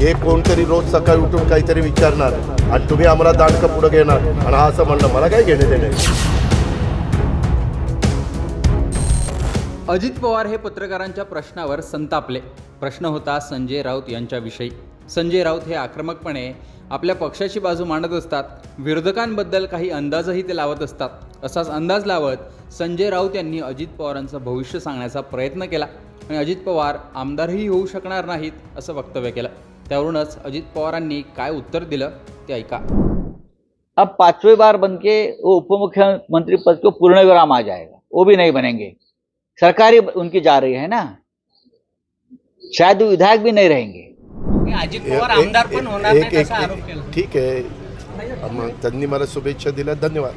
हे कोणतरी रोज सकाळी उठून काहीतरी विचारणार आणि तुम्ही आम्हाला दांडकं पुढं घेणार. आणि हा असं म्हणलं मला काय घेणे देणे अजित पवार हे पत्रकारांच्या प्रश्नावर संतापले. प्रश्न होता संजय राऊत यांच्याविषयी. संजय राऊत हे आक्रमकपणे आपल्या पक्षाची बाजू मांडत असतात. विरोधकांबद्दल काही अंदाजही ते लावत असतात. असाच अंदाज लावत संजय राऊत यांनी अजित पवारांचं भविष्य सांगण्याचा प्रयत्न केला. आणि अजित पवार आमदारही होऊ शकणार नाहीत असं वक्तव्य केलं. त्यावरूनच अजित पवारांनी काय उत्तर दिलं ते ऐका. अब पांचवी बार बन के वो उप मुख्यमंत्री पद को पूर्ण विराम आ जाएगा. वो भी नहीं बनेंगे. सरकारी उनकी जा रही है ना? शायद विधायक भी नहीं रहेंगे. अजित पवार आमदार पण होणार एक- नाहीत एक- असा आरोप केला. ठीक आहे. त्यांनी मला शुभेच्छा दिल्या. धन्यवाद.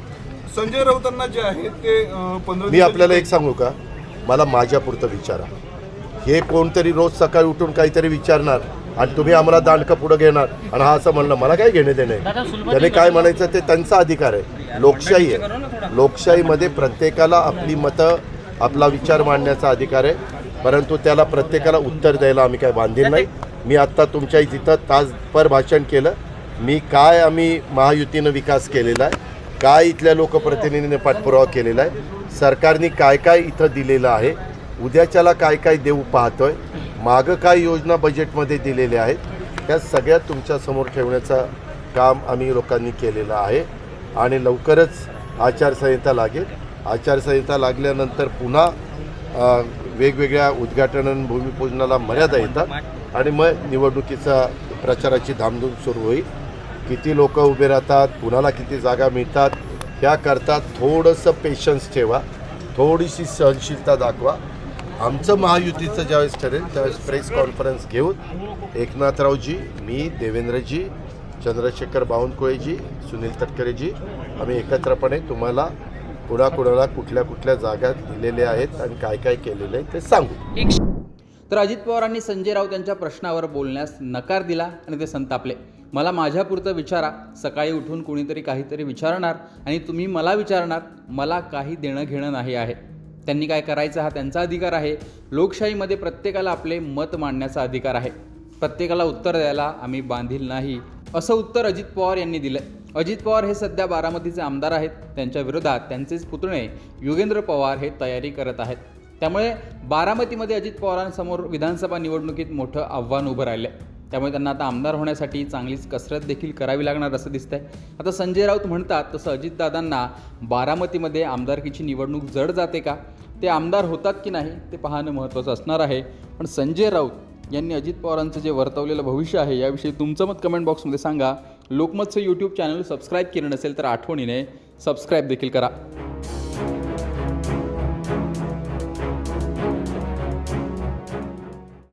संजय राऊतांना जे आहे ते पंधरा मी आपल्याला एक सांगू का? मला माझ्यापुरतं विचारा. हे कोणतरी रोज सकाळी उठून काहीतरी विचारणार. आणि तुम्ही आम्हाला दांडकं पुढं घेणार. आणि हा असं म्हणलं मला काय घेणे देणे? त्याने काय म्हणायचं ते त्यांचा अधिकार आहे. लोकशाही आहे. लोकशाहीमध्ये प्रत्येकाला आपली मतं आपला विचार मांडण्याचा अधिकार आहे. परंतु त्याला प्रत्येकाला उत्तर द्यायला आम्ही काय बांधील नाही. मी आत्ता तुमच्या तिथं तासभर भाषण केलं. मी काय आम्ही महायुतीनं विकास केलेला आहे? काय इथल्या लोकप्रतिनिधीने पाठपुरावा केलेला आहे? सरकारने काय काय इथं दिलेलं आहे? उद्याच्याला काय काय देऊ पाहतोय? मागं काय योजना बजेटमध्ये दिलेल्या आहेत त्या सगळ्या तुमच्यासमोर ठेवण्याचं काम आम्ही लोकांनी केलेलं आहे. आणि लवकरच आचारसंहिता लागेल. आचारसंहिता लागल्यानंतर पुन्हा वेगवेगळ्या उद्घाटन भूमिपूजनाला मर्यादा येतात. आणि मग निवडणुकीचा प्रचाराची धामधूम सुरू होईल. किती लोक उभे राहतात कुणाला किती जागा मिळतात ह्याकरता थोडंसं पेशन्स ठेवा. थोडीशी सहनशीलता दाखवा. आमचं महायुतीचं ज्यावेळेस ठरेल त्यावेळेस प्रेस कॉन्फरन्स घेऊन एकनाथरावजी मी देवेंद्रजी चंद्रशेखर बावनकुळेजी सुनील तटकरेजी आम्ही एकत्रपणे तुम्हाला कुणाकुणाला कुठल्या कुठल्या जागा दिलेल्या आहेत आणि काय काय केलेलं आहे ते सांगू. तर अजित पवारांनी संजय राऊत यांच्या प्रश्नावर बोलण्यास नकार दिला आणि ते संतापले. मला माझ्यापुरतं विचारा. सकाळी उठून कोणीतरी काहीतरी विचारणार आणि तुम्ही मला विचारणार मला काही देणं घेणं नाही आहे. त्यांनी काय करायचं हा त्यांचा अधिकार आहे. लोकशाहीमध्ये प्रत्येकाला आपले मत मांडण्याचा अधिकार आहे. प्रत्येकाला उत्तर द्यायला आम्ही बांधील नाही असं उत्तर अजित पवार यांनी दिलं अजित पवार हे सध्या बारामतीचे आमदार आहेत. त्यांच्या विरोधात त्यांचेच पुतणे योगेंद्र पवार हे तयारी करत आहेत. त्यामुळे बारामतीमध्ये अजित पवारांसमोर विधानसभा निवडणुकीत मोठं आव्हान उभं राहिलं त्यामुळे त्यांना आता आमदार होण्यासाठी चांगलीच कसरत देखील करावी लागणार असं दिसतंय. आता संजय राऊत म्हणतात तसं अजितदादांना बारामतीमध्ये आमदारकीची निवडणूक जड जाते का? ते आमदार होतात की नाही ते पाहणं महत्त्वाचं असणार आहे. पण संजय राऊत यांनी अजित पवारांचं जे वर्तवलेलं भविष्य आहे याविषयी तुमचं मत कमेंट बॉक्समध्ये सांगा. लोकमतचं यूट्यूब चॅनल सबस्क्राईब केलं नसेल तर आठवणीने सबस्क्राईब देखील करा.